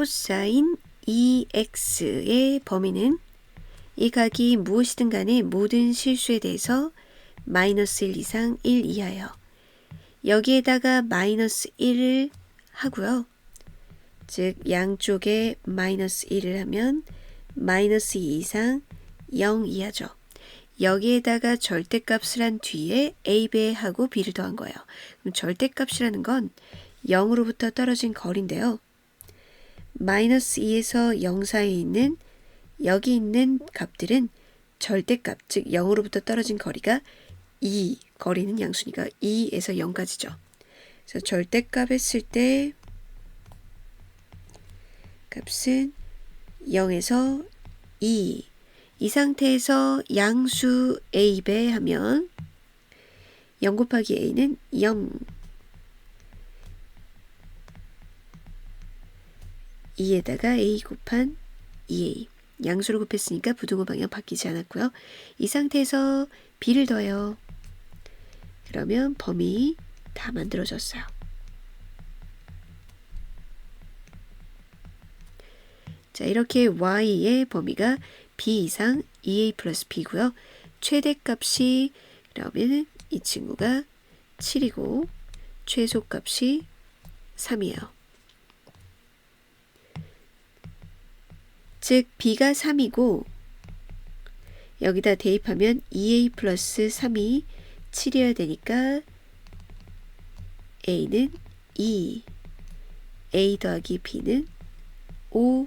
코사인 2x의 범위는 이 각이 무엇이든 간에 모든 실수에 대해서 마이너스 1 이상 1 이하여 여기에다가 마이너스 1을 하고요. 즉 양쪽에 마이너스 1을 하면 마이너스 2 이상 0 이하죠. 여기에다가 절대값을 한 뒤에 a배 하고 b를 더한 거예요. 그럼 절대값이라는 건 0으로부터 떨어진 거리인데요. 마이너스 2에서 0 사이에 있는 여기 있는 값들은 절대값, 즉 0으로부터 떨어진 거리가 2, 거리는 양수니까 2에서 0까지죠. 그래서 절대값 했을 때 값은 0에서 2. 이 상태에서 양수 a배 하면 0 곱하기 a는 0. 2에다가 a 곱한 2a. 양수를 곱했으니까 부등호 방향 바뀌지 않았고요. 이 상태에서 b를 더해요. 그러면 범위 다 만들어졌어요. 자, 이렇게 y의 범위가 b 이상 2a 플러스 b고요. 최대값이 그러면 이 친구가 7이고 최소값이 3이에요. 즉 b가 3이고 여기다 대입하면 2a 플러스 3이 7이어야 되니까 a는 2, a 더하기 b는 5